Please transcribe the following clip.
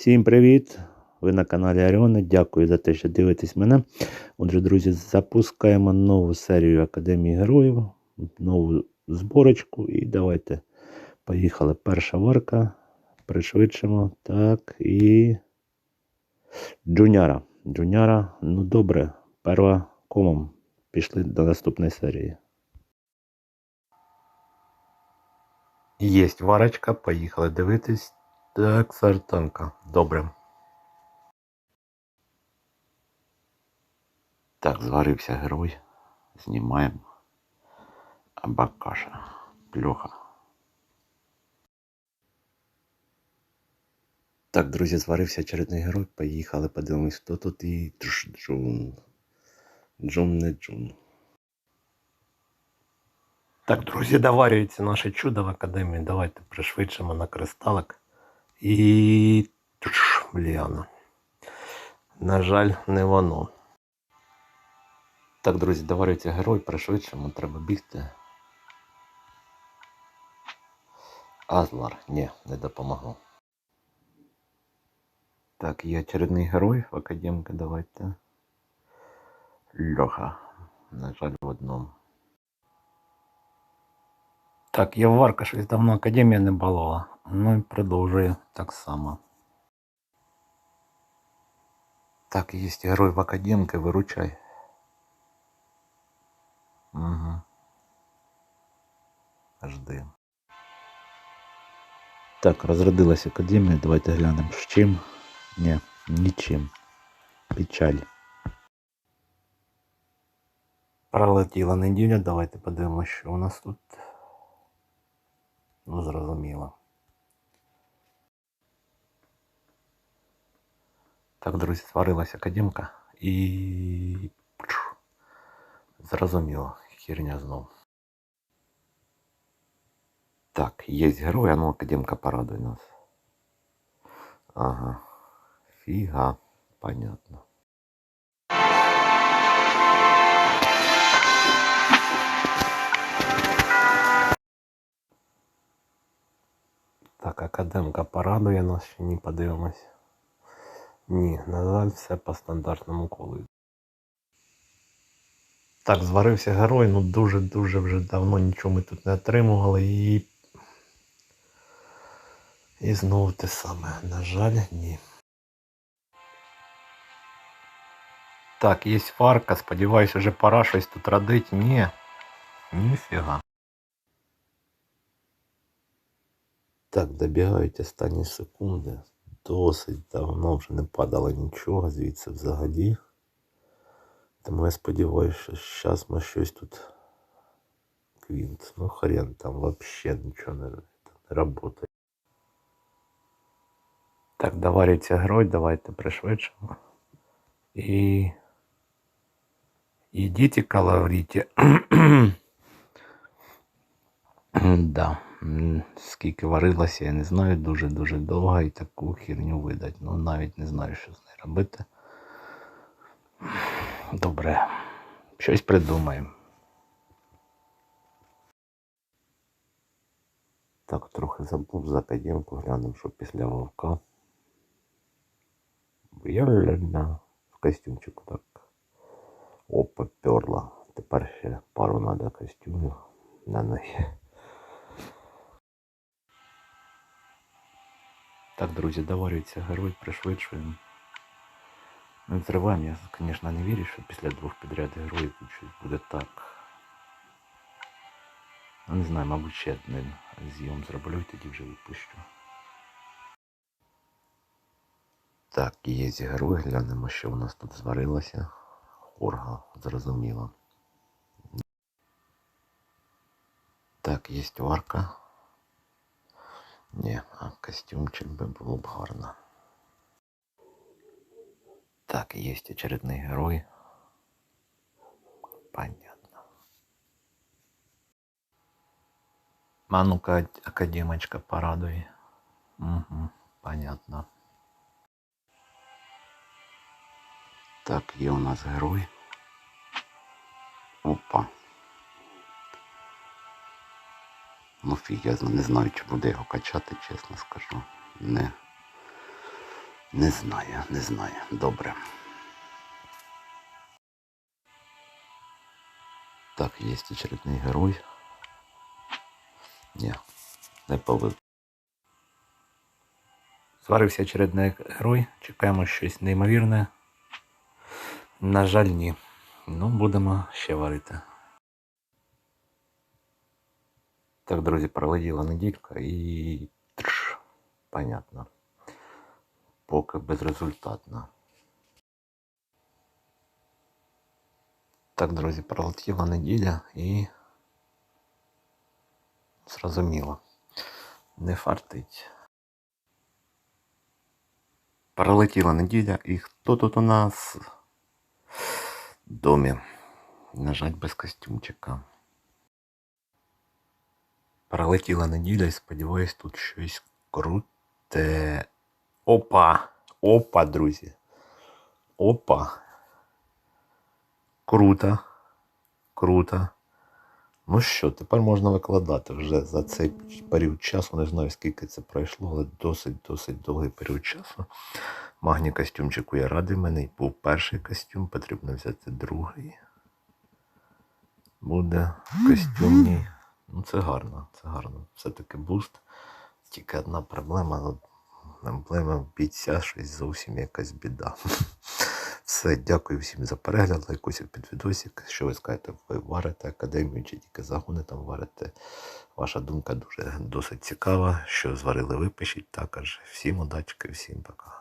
Всім привіт! Ви на каналі Аріони. Дякую за те, що дивитесь мене. Отже, друзі, запускаємо нову серію Академії Героїв, нову зборочку. І давайте поїхали. Перша варка. Пришвидшимо. Так, і. Джуняра. Джуняра, ну добре. Перва комом. Пішли до наступної серії. Єсть варочка, поїхали дивитись. Так, сартанка. Добре. Так, зварився герой. Знімаємо. Абакаша. Плюха. Так, друзі, зварився очередний герой. Поїхали, подивимось, хто тут і Дж- Джун. Джун не Джун. Так, друзі, доварюється наше чудо в академії. Давайте пришвидшимо на кристалик. І. Тш, Бліана. На жаль, не воно. Так, друзі, доварюється герой, пришвидшимо, треба бігти. Азлар, ні, не допомогло. Так, є очередний герой в академці, давайте. Льоха. На жаль, в одному. Так, є варка, щось давно академія не балувала. Ну і продовжує так само. Так, є герой в академці, виручай. Угу. Жди. Так, розродилась академія. Давайте глянемо з чим. Ні, нічим. Печаль. Пролетіла неділя, давайте подивимося, що у нас тут. Ну, зрозуміло. Так, друзі, сварилась академка і. Пш. Зрозуміло, херня знов. Так, є герой, а ну академка порадує нас. Ага. Фіга, понятно. Так, академка порадує нас, ще ні подивимось. Ні, на жаль, все по стандартному колу. Так, зварився герой, ну дуже-дуже вже давно нічого ми тут не отримували і. І знову те саме. На жаль, ні. Так, є фарка, сподіваюсь, вже пора щось тут родить. Ні. Ніфіга. Так, добігають останні секунди. Досить давно вже не падало нічого звідси взагалі. Тому я сподіваюся, що зараз ми щось тут. Квінт. Ну хрен там вообще нічого не, не работає. Так, доварюється герой, давайте пришвидшимо. І. Ідіть калавріті. да. М, Скільки варилося, я не знаю, дуже-дуже довго і таку херню видать. Ну навіть не знаю, що з нею робити. Добре. Щось придумаємо. Так, трохи забув за академку, глянемо, що після вовка. Виявлена в костюмчику так. О, поперла. Тепер ще пару надо костюмів на неї. Так, друзі, доварюється герой, пришвидшуємо. Ну, зриваємо, я, звісно, не вірю, що після двох підряд героїв щось буде так. Ну, не знаю, мабуть, ще один зйом зроблю і тоді вже відпущу. Так, є герой, глянемо, що у нас тут зварилося. Хорга, зрозуміло. Так, є варка. Ні, костюмчик би було б гарно. Так, є очередний герой. Понятно. А ну-ка, академочка порадує. Угу, понятно. Так, є у нас герой. Опа. Ну фіг, я не знаю, чи буде його качати, чесно скажу. Не. Не знаю, не знаю. Добре. Так, є очередний герой. Ні, не повезло. Зварився очередний герой. Чекаємо щось неймовірне. На жаль, ні. Ну, будемо ще варити. Так, друзі, пролетіла неділька і. Трш, понятно. Поки безрезультатно. Так, друзі, пролетіла неділя і. Зрозуміло. Не фартить. Пролетіла неділя і хто тут у нас? В домі. На жаль, без костюмчика. Пролетіла неділя і сподіваюсь, тут щось круте. Опа! Опа, друзі. Опа. Круто. Круто. Ну що, тепер можна викладати вже за цей період часу, не знаю скільки це пройшло, але досить-досить довгий період часу. Магні костюмчику я радий, мене був перший костюм, потрібно взяти другий. Буде костюмний. Ну це гарно, це гарно. Все-таки буст. Тільки одна проблема, ну, емблема бійця щось зовсім якась біда. Все, дякую всім за перегляд, лайкусів під відосик. Що ви скажете, ви варите академію чи тільки загони там варите. Ваша думка дуже досить цікава. Що зварили, ви пишіть також. Всім удачки, всім пока.